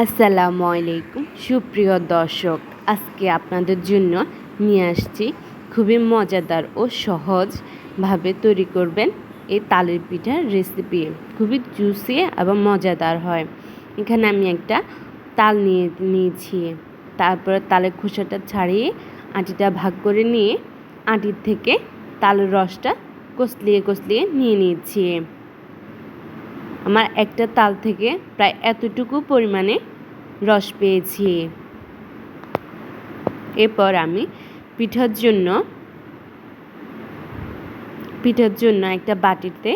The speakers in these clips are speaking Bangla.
আসসালামু আলাইকুম। সুপ্রিয় দর্শক, আজকে আপনাদের জন্য নিয়ে আসছি খুবই মজাদার ও সহজভাবে তৈরি করবেন এই তালের পিঠার রেসিপি খুবই জুসি এবং মজাদার হয়। এখানে আমি একটা তাল নিয়ে নিয়েছি। তারপরে তালের খোসাটা ছাড়িয়ে আটিটা ভাগ করে নিয়ে আটির থেকে তালের রসটা কষলিয়ে কষলিয়ে নিয়ে নিয়েছি। আমার একটা তাল থেকে প্রায় এতটুকু পরিমাণে রস পেয়েছি। এরপর আমি পিঠার জন্য পিঠার জন্য একটা বাটিতে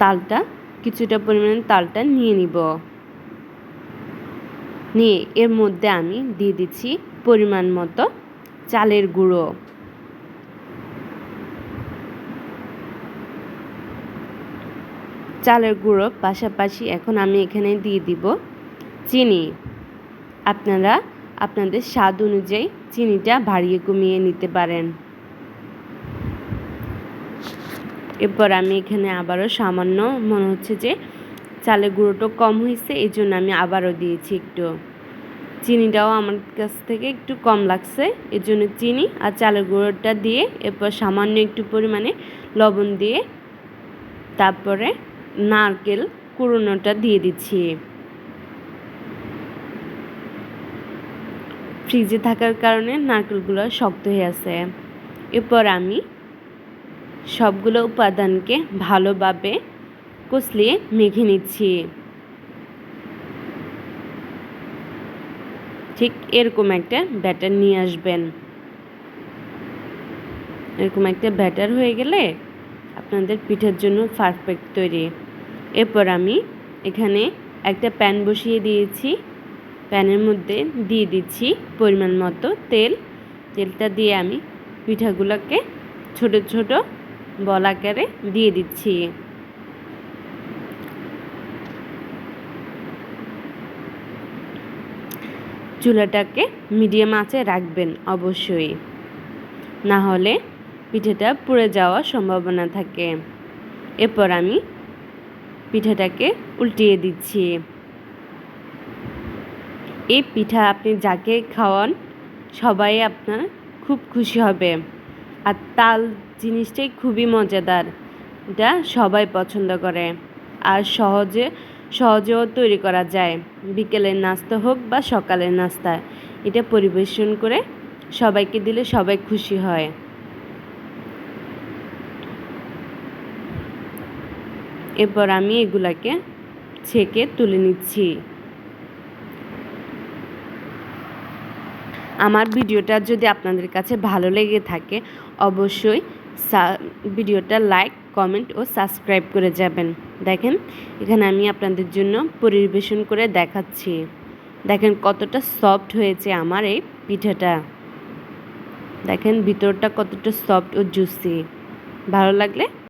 তালটা, কিছুটা পরিমাণে তালটা নিয়ে নিব। নিয়ে এর মধ্যে আমি দিয়ে দিচ্ছি পরিমাণ মতো চালের গুঁড়ো। চালের গুঁড়ো পাশাপাশি এখন আমি এখানে দিয়ে দিব চিনি। আপনারা আপনাদের স্বাদ অনুযায়ী চিনিটা বাড়িয়ে কমিয়ে নিতে পারেন। এরপর আমি এখানে আবারও সামান্য মনে হচ্ছে যে চালের গুঁড়োটা কম হয়েছে এই জন্য আমি আবারও দিয়েছি একটু। চিনিটাও আমার কাছ থেকে একটু কম লাগছে এর জন্য চিনি আর চালের গুঁড়োটা দিয়ে এরপর সামান্য একটু পরিমাণে লবণ দিয়ে তারপরে নারকেল কুড়োনোটা দিয়ে দিচ্ছি। ফ্রিজে থাকার কারণে নারকেলগুলো শক্ত হয়ে আছে। এরপর আমি সবগুলো উপাদানকে ভালোভাবে কষলিয়ে মেখে নিচ্ছি। ঠিক এরকম একটা ব্যাটার নিয়ে আসবেন। এরকম একটা ব্যাটার হয়ে গেলে আপনাদের পিঠার জন্য পারফেক্ট তৈরি। এরপর আমি এখানে একটা প্যান বসিয়ে দিয়েছি। প্যানের মধ্যে দিয়ে দিচ্ছি পরিমাণ মতো তেল। তেলটা দিয়ে আমি পিঠাগুলোকে ছোট ছোট বল আকারে দিয়ে দিচ্ছি। চুলাটাকে মিডিয়াম আঁচে রাখবেন অবশ্যই। না হলে পিঠাটা পুড়ে যাওয়ার সম্ভাবনা থাকে। এরপর আমি পিঠাটাকে উল্টিয়ে দিচ্ছি। এই পিঠা আপনি যাকে খাওয়ান, সবাই আপনার খুব খুশি হবে। আর তাল জিনিসটাই খুবই মজাদার, এটা সবাই পছন্দ করে। আর সহজে, সহজেও তৈরি করা যায়। বিকেলের নাস্তা হোক বা সকালের নাস্তা, এটা পরিবেশন করে সবাইকে দিলে সবাই খুশি হয়। এরপর আমি এগুলাকে ছেঁকে তুলে নিচ্ছি। আমার ভিডিওটা যদি আপনাদের কাছে ভালো লেগে থাকে, অবশ্যই ভিডিওটা লাইক, কমেন্ট ও সাবস্ক্রাইব করে যাবেন। দেখেন, এখানে আমি আপনাদের জন্য পরিবেশন করে দেখাচ্ছি। দেখেন, কতটা সফট হয়েছে আমার এই পিঠাটা। দেখেন, ভিতরটা কতটা সফট ও জুসি। ভালো লাগলে